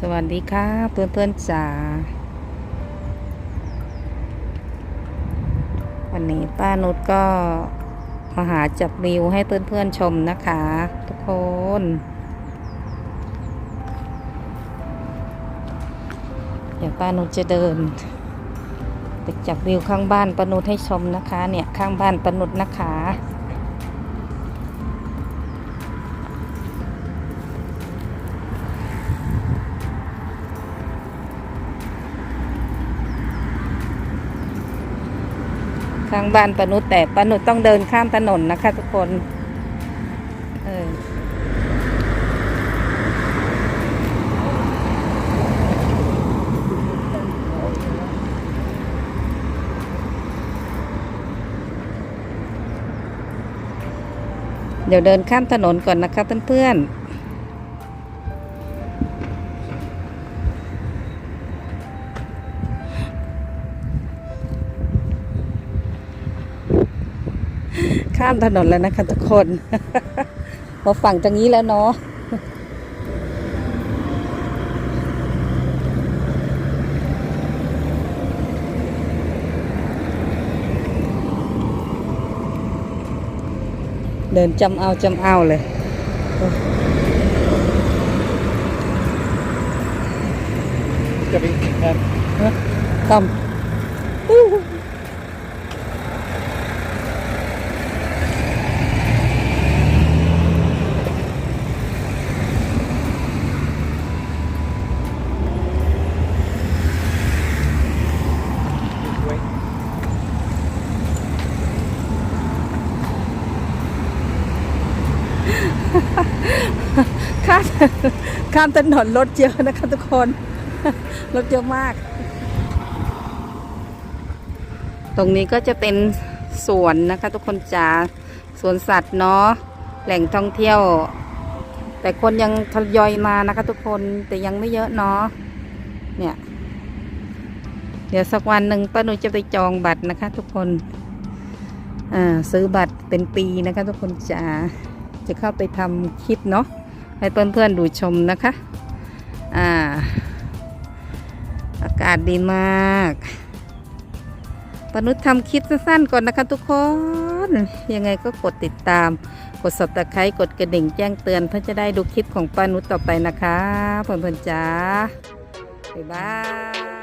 สวัสดีค่ะเพื่อนเพื่อนจ๋าวันนี้ป้านุชก็มาหาจับวิวให้เพื่อนเพื่อนชมนะคะ ทุกคน เดี๋ยวป้านุชจะเดินไปจับวิวข้างบ้านป้านุชให้ชมนะคะ เนี่ยข้างบ้านป้านุชนะคะ ข้างบ้านปนุษแต่ปนุษต้องเดินข้ามถนนนะคะทุกคนเออเดี๋ยวเดินข้ามถนนก่อนนะคะเพื่อนๆ ข้ามถนนแล้วนะคะทุกคนมาฝั่งตรงนี้แล้วเนาะเดินจำเอาจำเอาเลยจะไปกินกันทำ ข้ามข้ามถนนรถเยอะนะคะทุกคน รถเยอะมาก ตรงนี้ก็จะเป็นสวนนะคะทุกคนจ๋าสวนสัตว์เนาะแหล่งท่องเที่ยว แต่คนยังทยอยมานะคะทุกคนแต่ยังไม่เยอะเนาะเนี่ย เดี๋ยวสักวันหนึ่งป้าหนูจะไปจองบัตรนะคะ ทุกคน อ่าซื้อบัตรเป็นปีนะคะ ทุกคนจ๋า จะเข้าไปทำคลิปเนาะให้เพื่อนๆดูชมนะคะอ่าอากาศดีมากปนุษย์ทำคลิปสั้นๆก่อนนะคะทุกคน ยังไงก็กดติดตาม กด subscribe กดกระดิ่งแจ้งเตือนเพื่อจะได้ดูคลิปของปานุษย์ต่อไปนะคะเพื่อนๆจ้าบ๊ายบาย